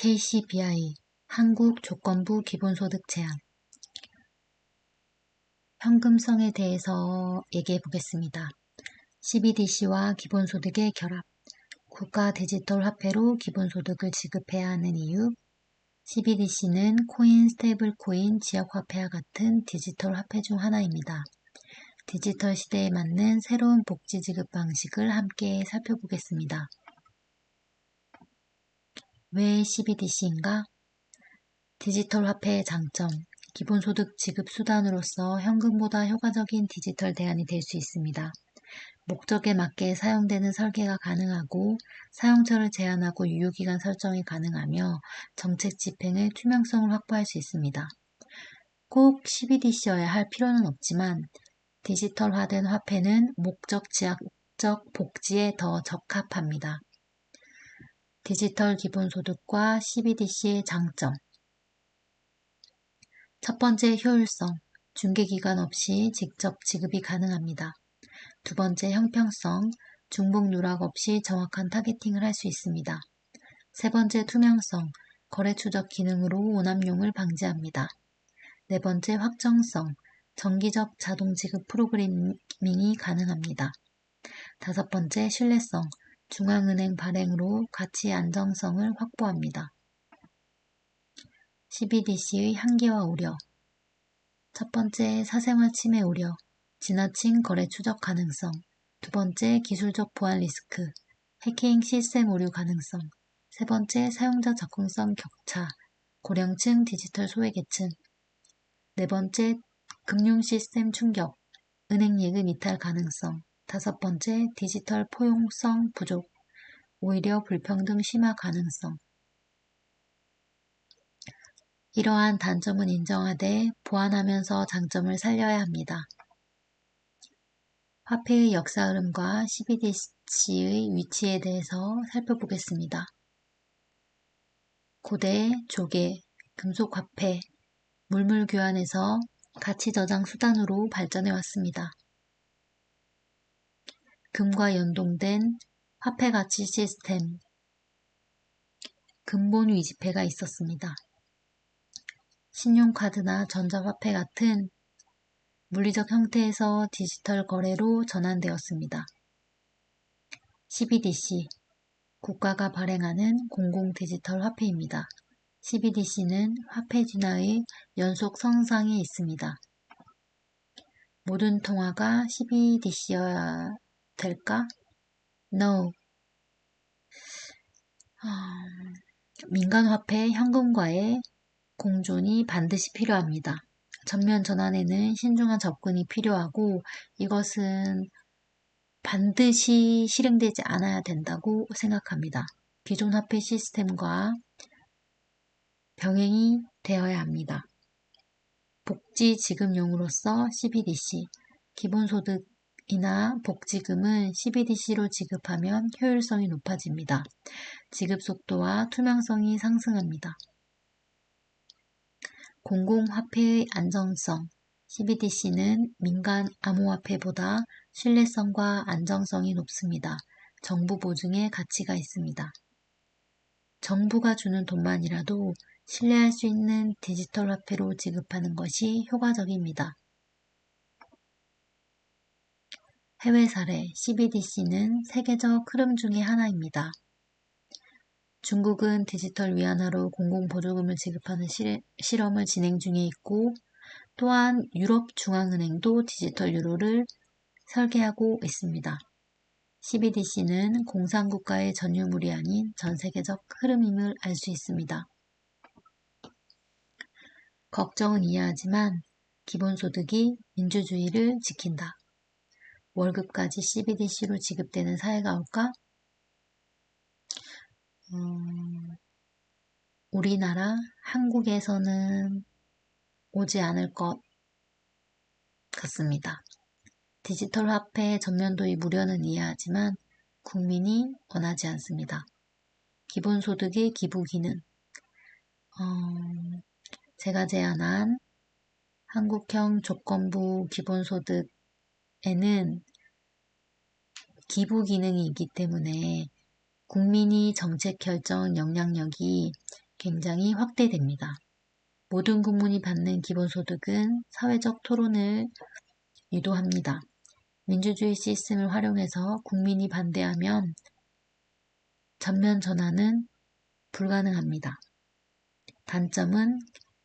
KCBI 한국 조건부 기본소득 제한 현금성에 대해서 얘기해 보겠습니다. CBDC와 기본소득의 결합 국가 디지털 화폐로 기본소득을 지급해야 하는 이유 CBDC는 코인, 스테이블 코인, 지역화폐와 같은 디지털 화폐 중 하나입니다. 디지털 시대에 맞는 새로운 복지 지급 방식을 함께 살펴보겠습니다. 왜 CBDC인가? 디지털 화폐의 장점, 기본소득 지급 수단으로서 현금보다 효과적인 디지털 대안이 될 수 있습니다. 목적에 맞게 사용되는 설계가 가능하고 사용처를 제한하고 유효기간 설정이 가능하며 정책 집행의 투명성을 확보할 수 있습니다. 꼭 CBDC여야 할 필요는 없지만 디지털화된 화폐는 목적 지역적 복지에 더 적합합니다. 디지털 기본소득과 CBDC의 장점 첫 번째 효율성, 중개기간 없이 직접 지급이 가능합니다. 두 번째 형평성, 중복 누락 없이 정확한 타겟팅을 할 수 있습니다. 세 번째 투명성, 거래 추적 기능으로 오남용을 방지합니다. 네 번째 확정성, 정기적 자동 지급 프로그래밍이 가능합니다. 다섯 번째 신뢰성, 중앙은행 발행으로 가치 안정성을 확보합니다. CBDC의 한계와 우려. 첫 번째 사생활 침해 우려. 지나친 거래 추적 가능성. 두 번째 기술적 보안 리스크. 해킹 시스템 오류 가능성. 세 번째 사용자 접근성 격차. 고령층 디지털 소외계층. 네 번째 금융 시스템 충격. 은행 예금 이탈 가능성 다섯 번째, 디지털 포용성 부족, 오히려 불평등 심화 가능성. 이러한 단점은 인정하되 보완하면서 장점을 살려야 합니다. 화폐의 역사 흐름과 CBDC의 위치에 대해서 살펴보겠습니다. 고대, 조개, 금속 화폐, 물물 교환에서 가치 저장 수단으로 발전해 왔습니다. 금과 연동된 화폐 가치 시스템, 근본 위지폐가 있었습니다. 신용카드나 전자화폐 같은 물리적 형태에서 디지털 거래로 전환되었습니다. CBDC, 국가가 발행하는 공공 디지털 화폐입니다. CBDC는 화폐 진화의 연속 성상에 있습니다. 모든 통화가 CBDC여야 될까? No. 어, 민간화폐 현금과의 공존이 반드시 필요합니다. 전면 전환에는 신중한 접근이 필요하고 이것은 반드시 실행되지 않아야 된다고 생각합니다. 기존 화폐 시스템과 병행이 되어야 합니다. 복지 지급용으로서 CBDC, 기본소득 이나 복지금은 CBDC로 지급하면 효율성이 높아집니다. 지급 속도와 투명성이 상승합니다. 공공화폐의 안정성 CBDC는 민간 암호화폐보다 신뢰성과 안정성이 높습니다. 정부 보증의 가치가 있습니다. 정부가 주는 돈만이라도 신뢰할 수 있는 디지털 화폐로 지급하는 것이 효과적입니다. 해외 사례 CBDC는 세계적 흐름 중의 하나입니다. 중국은 디지털 위안화로 공공보조금을 지급하는 실험을 진행 중에 있고 또한 유럽 중앙은행도 디지털 유로를 설계하고 있습니다. CBDC는 공산국가의 전유물이 아닌 전 세계적 흐름임을 알 수 있습니다. 걱정은 이해하지만 기본소득이 민주주의를 지킨다. 월급까지 CBDC로 지급되는 사회가 올까? 음, 우리나라, 한국에서는 오지 않을 것 같습니다. 디지털 화폐 전면 도입 무료는 이해하지만 국민이 원하지 않습니다. 기본소득의 기부 기능 어, 제가 제안한 한국형 조건부 기본소득 에는 기부 기능이 있기 때문에 국민이 정책 결정 영향력이 굉장히 확대됩니다. 모든 국민이 받는 기본소득은 사회적 토론을 유도합니다. 민주주의 시스템을 활용해서 국민이 반대하면 전면 전환은 불가능합니다. 단점은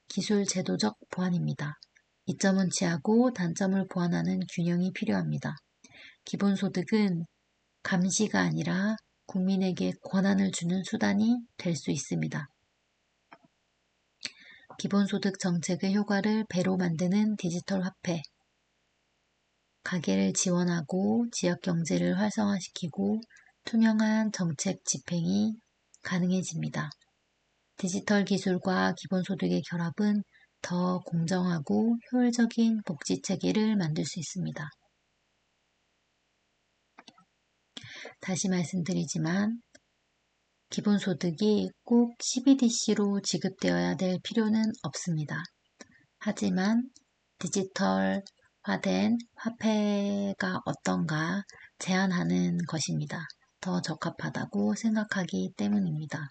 기술 제도적 보완입니다. 이점은 취하고 단점을 보완하는 균형이 필요합니다. 기본소득은 감시가 아니라 국민에게 권한을 주는 수단이 될 수 있습니다. 기본소득 정책의 효과를 배로 만드는 디지털 화폐, 가계를 지원하고 지역 경제를 활성화시키고 투명한 정책 집행이 가능해집니다. 디지털 기술과 기본소득의 결합은 더 공정하고 효율적인 복지 체계를 만들 수 있습니다. 다시 말씀드리지만 기본소득이 꼭 CBDC로 지급되어야 될 필요는 없습니다. 하지만 디지털화된 화폐가 어떤가 제한하는 것입니다. 더 적합하다고 생각하기 때문입니다.